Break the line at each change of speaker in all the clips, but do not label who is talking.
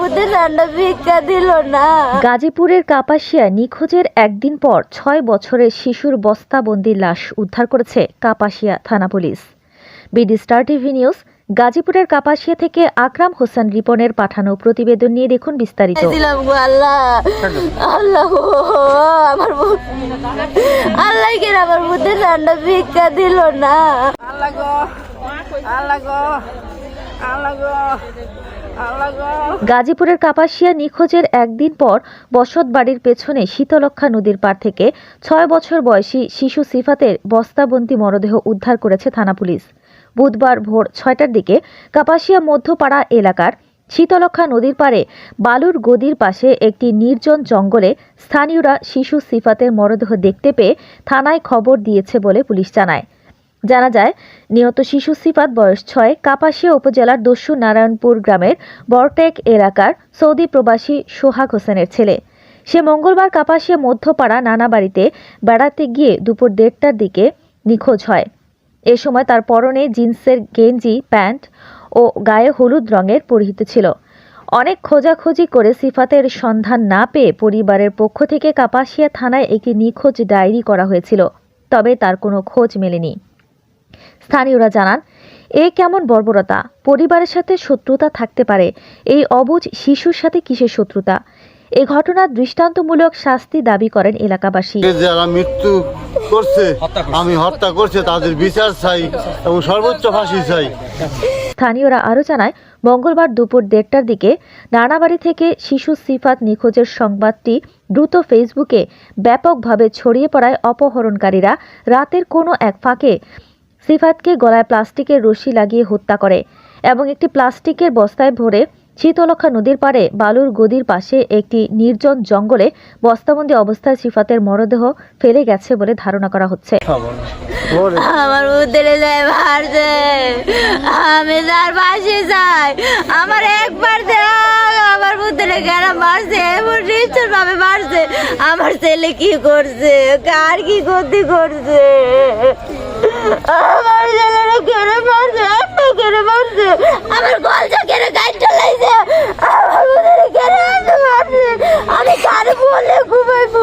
মধ্যে ঠান্ডা ভিক্ষা দিল না।
গাজীপুরের কাপাসিয়া নিখোঁজের একদিন পর ছয় বছরের শিশুর বস্তাবন্দি লাশ উদ্ধার করেছে কাপাসিয়া থানা police. BD star TV news গাজীপুরের কাপাসিয়া থেকে আকরাম হোসেন রিপনের পাঠানো প্রতিবেদন নিয়ে দেখুন বিস্তারিত।
দিলাম গো আল্লাহ। আল্লাহ আমার আল্লাহ কেন আমার মধ্যে ঠান্ডা ভিক্ষা দিল না।
আল্লাহ গো আল্লাহ গো আল্লাহ গো।
গাজীপুরের কাপাসিয়া নিখোঁজের একদিন পর বসত বাড়ির পেছনে শীতলক্ষা নদীর পার থেকে ছয় বছর বয়সী শিশু সিফাতের বস্তাবন্দি মরদেহ উদ্ধার করেছে থানা পুলিশ। বুধবার ভোর ছয়টার দিকে কাপাসিয়া মধ্যপাড়া এলাকার শীতলক্ষা নদীর পারে বালুর গদির পাশে একটি নির্জন জঙ্গলে স্থানীয়রা শিশু সিফাতের মরদেহ দেখতে পেয়ে থানায় খবর দিয়েছে বলে পুলিশ জানায়। জানা যায়, নিহত শিশু সিফাত বয়স ছয়, কাপাসিয়া উপজেলার দস্যু নারায়ণপুর গ্রামের বরটেক এলাকার সৌদি প্রবাসী সোহাগ হোসেনের ছেলে। সে মঙ্গলবার কাপাসিয়া মধ্যপাড়া নানা বাড়িতে বেড়াতে গিয়ে দুপুর দেড়টার দিকে নিখোঁজ হয়। এ সময় তার পরনে জিন্সের গেঞ্জি, প্যান্ট ও গায়ে হলুদ রঙের পরিহিত ছিল। অনেক খোঁজাখুঁজি করে সিফাতের সন্ধান না পেয়ে পরিবারের পক্ষ থেকে কাপাসিয়া থানায় একটি নিখোঁজ ডায়েরি করা হয়েছিল, তবে তার কোনো খোঁজ মেলেনি। স্থানীয়রা জানান এ কেমন বর্বরতা? পরিবারের সাথে শত্রুতা থাকতে পারে। এই অবুজ শিশুর সাথে কিসের শত্রুতা? এ ঘটনার দৃষ্টান্তমূলক শাস্তি দাবি করেন এলাকাবাসী।
যারা মৃত্যু করছে। আমি হত্যা করছে তাদের বিচার চাই এবং সর্বোচ্চ ফাঁসি চাই।
স্থানীয়রা আরও জানায় মঙ্গলবার দুপুর দেড়টার দিকে নানাবাড়ি থেকে শিশু সিফাত নিখোঁজের সংবাদটি দ্রুত ফেসবুকে ব্যাপকভাবে ছড়িয়ে পড়ায় অপহরণকারীরা রাতের কোনো এক ফাঁকে সিফাতকে গলায় প্লাস্টিকের রশি লাগিয়ে হত্যা করে এবং একটি প্লাস্টিকের বস্তায় ভরে শীতলক্ষা নদীর পাড়ে বালুর গদির পাশে একটি নির্জন জঙ্গলে বস্তাবন্দি অবস্থায় সিফাতের মরদেহ ফেলে গেছে বলে ধারণা করা হচ্ছে।
আমার যায় আমি তার পাশে যাই। আমার একবার আমার মারছে এমন নিশ্চয় ভাবে আমার ছেলে কি করছে? কার কি ক্ষতি করছে? আমার ছেলেরা কেন মারছে কেন মারছে। আমার কেন গাইড চলাইছে। আমার এত মারছে। আমি কারে বলে ঘুমাইবো?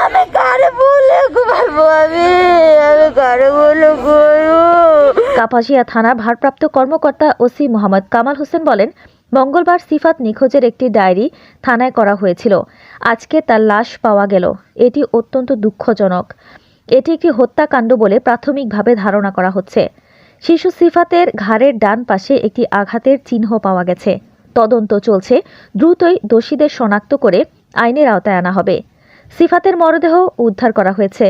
আমি কারে বলে ঘুমাইবো? আমি আমি কারে বলে ঘুমাইবো?
কাপাসিয়া থানার ভারপ্রাপ্ত কর্মকর্তা ওসি মোহাম্মদ কামাল হোসেন বলেন মঙ্গলবার সিফাত নিখোঁজের একটি ডায়েরি থানায় করা হয়েছিল। আজকে তার লাশ পাওয়া গেল। এটি অত্যন্ত দুঃখজনক। এটি একটি হত্যাকাণ্ড বলে প্রাথমিকভাবে ধারণা করা হচ্ছে। শিশু সিফাতের ঘাড়ের ডান পাশে একটি আঘাতের চিহ্ন পাওয়া গেছে। তদন্ত চলছে। দ্রুতই দোষীদের শনাক্ত করে আইনের আওতায় আনা হবে। সিফাতের মরদেহ উদ্ধার করা হয়েছে।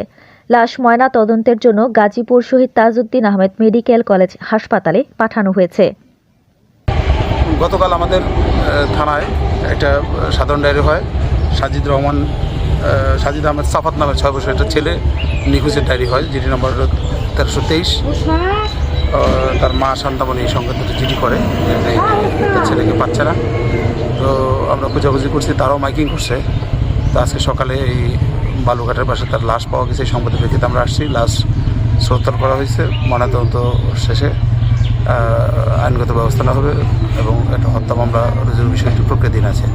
লাশ ময়না তদন্তের জন্য গাজীপুর শহীদ তাজউদ্দিন আহমেদ মেডিকেল কলেজ হাসপাতালে পাঠানো হয়েছে।
গতকাল আমাদের থানায় একটা সাধারণ ডায়েরি হয়, সাজিদ রহমান সাজিদ আহমেদ সাফাত নামে ছয় বছর একটা ছেলে নিখোঁজের ডায়েরি হয়, জিডি নম্বর তেরোশো তেইশ। তার মা শান্তামণি এই সংক্রান্ত জিডি করে ছেলেকে পাচ্ছে না। তো আমরা খোঁজাখুঁজি করছি, তারাও মাইকিং করছে। তো আজকে সকালে এই বালুঘাটের পাশে তার লাশ পাওয়া গেছে, এই সংবাদের প্রেক্ষিতে আমরা আসছি। লাশ শ্রোত্তর করা হয়েছে, ময়নাতদন্ত শেষে। আইনগত ব্যবস্থা নেওয়া হবে এবং একটা হত্যা মামলা রুজুর বিষয়টি প্রক্রিয়াধীন আছে।